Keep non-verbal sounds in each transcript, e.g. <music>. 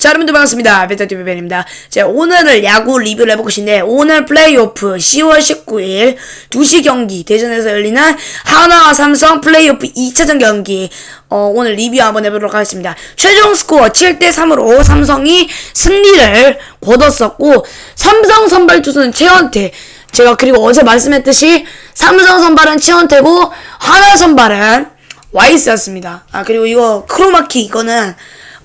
자, 여러분들 반갑습니다. 베타TV 벤입니다. 자, 오늘을 야구 리뷰를 해볼 것인데, 오늘 플레이오프 10월 19일 2시 경기 대전에서 열리는 하나와 삼성 플레이오프 2차전 경기, 어, 오늘 리뷰 한번 해보도록 하겠습니다. 최종 스코어 7대3으로 삼성이 승리를 거뒀었고, 삼성 선발 투수는 최원태, 제가 그리고 어제 말씀했듯이 삼성 선발은 최원태고, 하나 선발은 와이스였습니다. 아, 그리고 이거 크로마키 이거는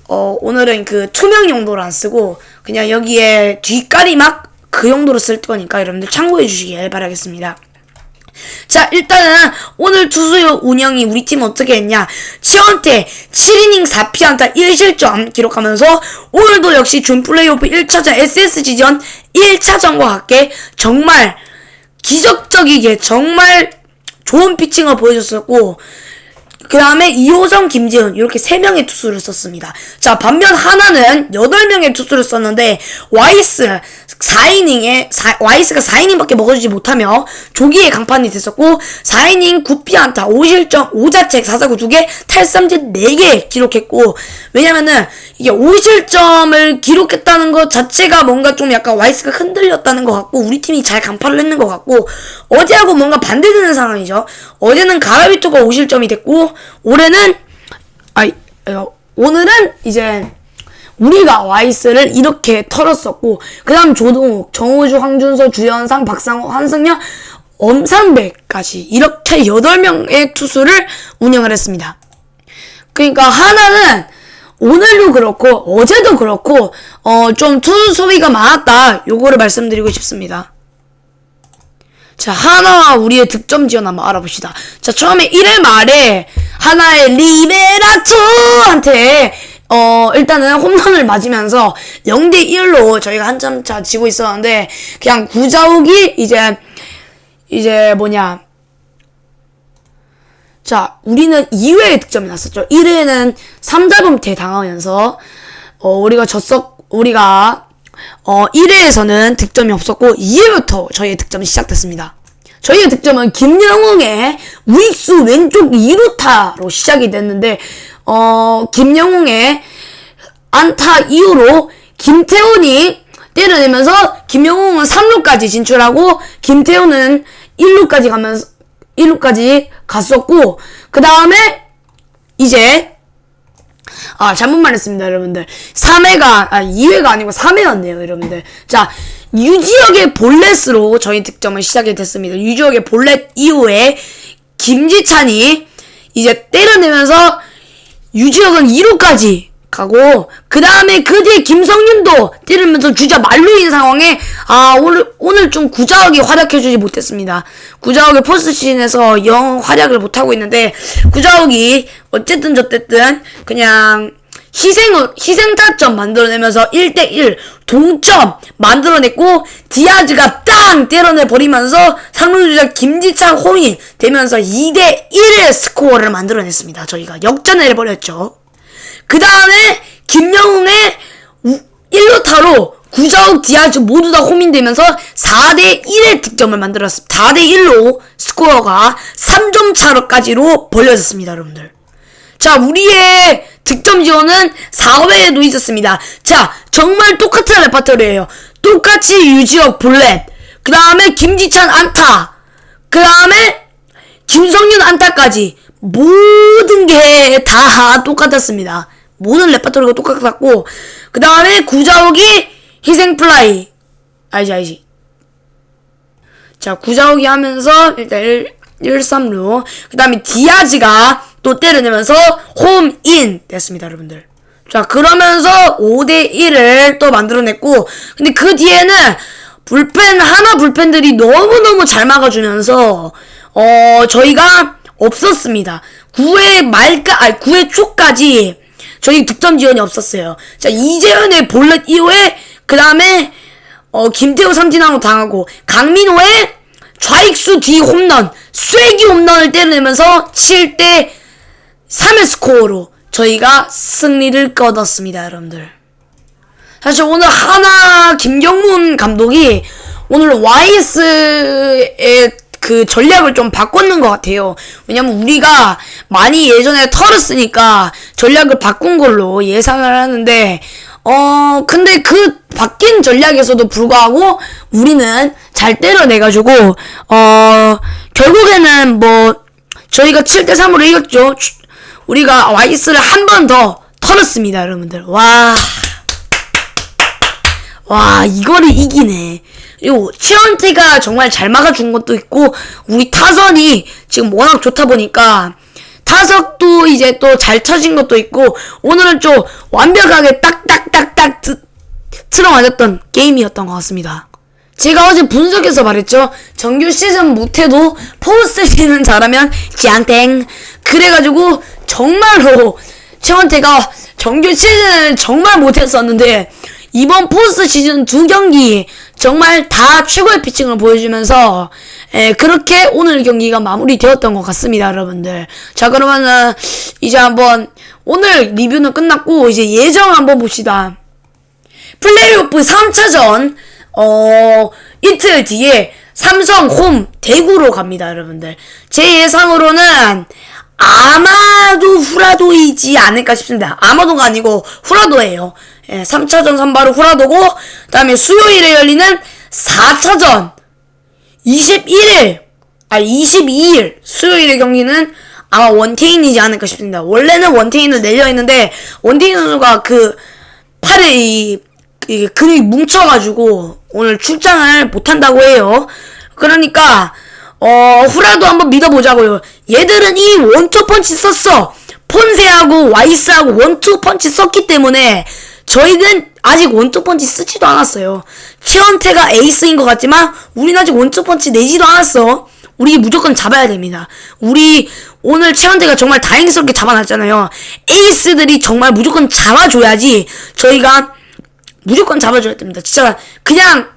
어, 오늘은 그 투명 용도로 안 쓰고 그냥 여기에 뒷가리막 그 용도로 쓸 거니까 여러분들 참고해 주시길 바라겠습니다. 자, 일단은 오늘 투수 운영이 우리 팀 어떻게 했냐. 치원태 7이닝 4피안타 1실점 기록하면서 오늘도 역시 준 플레이오프 1차전 SSG전 1차전과 같게 정말 기적적이게 정말 좋은 피칭을 보여줬었고 그 다음에 이호성, 김지은 이렇게 세 명의 투수를 썼습니다. 자 반면 하나는 여덟 명의 투수를 썼는데 와이스 4이닝에 와이스가 4이닝밖에 먹어주지 못하며 조기에 강판이 됐었고 4이닝 9피안타 5실점 5자책 4사구 2개 탈삼진 4개 기록했고 왜냐면은 이게 5실점을 기록했다는 것 자체가 뭔가 좀 약간 와이스가 흔들렸다는 것 같고 우리 팀이 잘 간파를 했는 것 같고 어제하고 뭔가 반대되는 상황이죠. 어제는 가라비토가 5실점이 됐고 올해는 아이 어, 오늘은 이제 우리가 와이스를 이렇게 털었었고 그 다음 조동욱, 정우주, 황준서, 주현상, 박상호, 한승현, 엄상백까지 이렇게 8명의 투수를 운영을 했습니다. 그러니까 하나는 오늘도 그렇고 어제도 그렇고 어 좀 투수 소비가 많았다 요거를 말씀드리고 싶습니다. 자, 하나와 우리의 득점 지원 한번 알아봅시다. 자, 처음에 1회 말에 하나의 리베라토한테 어, 일단은 홈런을 맞으면서 0대 1로 저희가 한 점 차 지고 있었는데 그냥 구자욱이 이제 이제 뭐냐 자, 우리는 2회에 득점이 났었죠. 1회에는 3자범퇴 당하면서 어, 우리가 졌었 우리가 어, 1회에서는 득점이 없었고 2회부터 저희의 득점이 시작됐습니다. 저희의 득점은 김영웅의 우익수 왼쪽 2루타로 시작이 됐는데 어, 김영웅의 안타 이후로 김태훈이 때려내면서 김영웅은 3루까지 진출하고 김태훈은 1루까지 가면서 1루까지 갔었고 그 다음에 이제 아 잘못 말했습니다 여러분들. 3회가 아 2회가 아니고 3회였네요 여러분들. 자 유지혁의 볼넷으로 저희 득점을 시작이 됐습니다. 유지혁의 볼넷 이후에 김지찬이 이제 때려내면서 유지혁은 2루까지 가고 그 다음에 그 뒤에 김성윤도 때리면서 주자 말루인 상황에 아 오늘 오늘 좀 구자욱이 활약해주지 못했습니다. 구자욱이 포스트 시즌에서 영 활약을 못하고 있는데 구자욱이 어쨌든 저쨌든 그냥 희생을 희생타점 만들어내면서 1대1 동점 만들어냈고 디아즈가 땅 때려내 버리면서 상루주자 김지찬 홈이 되면서 2대1의 스코어를 만들어냈습니다. 저희가 역전을 해버렸죠. 그 다음에 김영웅의 1루타로 구자욱 디아즈 모두 다 홈인되면서 4대1의 득점을 만들었습니다. 4대1로 스코어가 3점 차로까지로 벌려졌습니다, 여러분들. 자, 우리의 득점 지원은 4회에도 있었습니다. 자, 정말 똑같은 레파토리예요. 똑같이 유지혁 볼넷, 그 다음에 김지찬 안타, 그 다음에 김성윤 안타까지 모든 게 다 똑같았습니다. 모든 레파토리가 똑같았고 그 다음에 구자욱이 희생플라이 알지 알지 자 구자욱이 하면서 일단 1, 1 3루 그 다음에 디아즈가 또 때려내면서 홈인 됐습니다 여러분들 자 그러면서 5대1을 또 만들어냈고 근데 그 뒤에는 불펜 하나 불펜들이 너무너무 잘 막아주면서 어 저희가 없었습니다 9회 말까 아니 9회 초까지 저희 득점 지원이 없었어요. 자, 이재현의 볼넷 이후에 그 다음에 어, 김태호 삼진왕으로 당하고 강민호의 좌익수 뒤 홈런, 쐐기 홈런을 때려내면서 7대 3의 스코어로 저희가 승리를 거뒀습니다, 여러분들. 사실 오늘 하나 김경문 감독이 오늘 YS의 그 전략을 좀 바꿨는 것 같아요. 왜냐면 우리가 많이 예전에 털었으니까 전략을 바꾼 걸로 예상을 하는데, 어, 근데 그 바뀐 전략에서도 불구하고 우리는 잘 때려내가지고, 어, 결국에는 뭐, 저희가 7대3으로 이겼죠. 추- 우리가 와이스를 한 번 더 털었습니다, 여러분들. 와. 와, 이거를 이기네. 그리고 치언티가 정말 잘 막아준 것도 있고, 우리 타선이 지금 워낙 좋다 보니까, 타석도 이제 또 잘 쳐진 것도 있고, 오늘은 좀 완벽하게 딱딱딱딱 드- 틀어맞았던 게임이었던 것 같습니다. 제가 어제 분석해서 말했죠. 정규 시즌 못해도 포스트 시즌 잘하면 지앙땡. 그래가지고 정말로 최원태가 정규 시즌을 정말 못했었는데 이번 포스트 시즌 두 경기 정말 다 최고의 피칭을 보여주면서 에, 그렇게 오늘 경기가 마무리되었던 것 같습니다, 여러분들. 자 그러면은 이제 한번 오늘 리뷰는 끝났고 이제 예정 한번 봅시다. 플레이오프 3차전 어 이틀 뒤에 삼성 홈 대구로 갑니다, 여러분들. 제 예상으로는 아마도 후라도이지 않을까 싶습니다. 아마도가 아니고 후라도예요. 예, 3차전 선발은 후라도고 그다음에 수요일에 열리는 4차전 21일 아 22일 수요일의 경기는 아마 원태인이지 않을까 싶습니다. 원래는 원태인을 내려 있는데 원태인 선수가 그 팔에 이, 이 근육이 뭉쳐가지고 오늘 출장을 못한다고 해요. 그러니까 어 후라도 한번 믿어보자고요. 얘들은 이 원투 펀치 썼어. 폰세하고 와이스하고 원투 펀치 썼기 때문에 저희는 아직 원투 펀치 쓰지도 않았어요. 최원태가 에이스인 것 같지만 우리는 아직 원투 펀치 내지도 않았어. 우리 무조건 잡아야 됩니다. 우리 오늘 최원태가 정말 다행스럽게 잡아놨잖아요. 에이스들이 정말 무조건 잡아줘야지 저희가 무조건 잡아줘야 됩니다. 진짜 그냥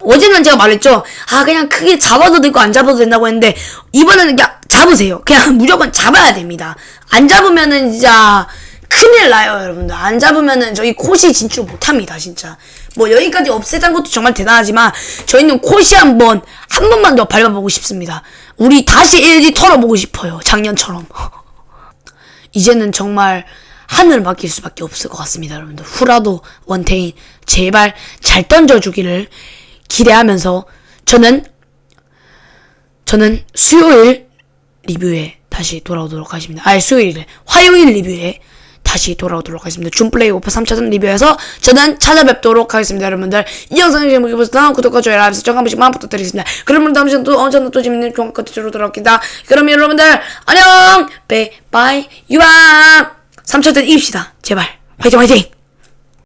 어제는 제가 말했죠. 아 그냥 크게 잡아도 되고 안 잡아도 된다고 했는데 이번에는 그냥 잡으세요. 그냥 <laughs> 무조건 잡아야 됩니다. 안 잡으면은 진짜 큰일 나요, 여러분들. 안 잡으면은 저희 코시 진출 못합니다, 진짜. 뭐 여기까지 없애자는 것도 정말 대단하지만 저희는 코시 한 번 한 번만 더 밟아보고 싶습니다. 우리 다시 LG 털어보고 싶어요, 작년처럼. <laughs> 이제는 정말 하늘 맡길 수밖에 없을 것 같습니다, 여러분들. 후라도 원태인 제발 잘 던져주기를 기대하면서 저는 저는 수요일 리뷰에 다시 돌아오도록 하겠습니다. 아니 수요일에 화요일 리뷰에 다시 돌아오도록 하겠습니다. 준 플레이 오프 3차전 리뷰에서 저는 찾아뵙도록 하겠습니다, 여러분들. 이 영상이 재밌게 보셨다면 구독과 좋아요, 알람 설정 한 번씩만 부탁드리겠습니다. 그러면 다음 시간 또 언제나 또 재밌는 좋은 컨텐츠로 돌아옵니다. 그럼 여러분들 안녕, 베바이 유아 3차전 이깁시다, 제발 화이팅 화이팅.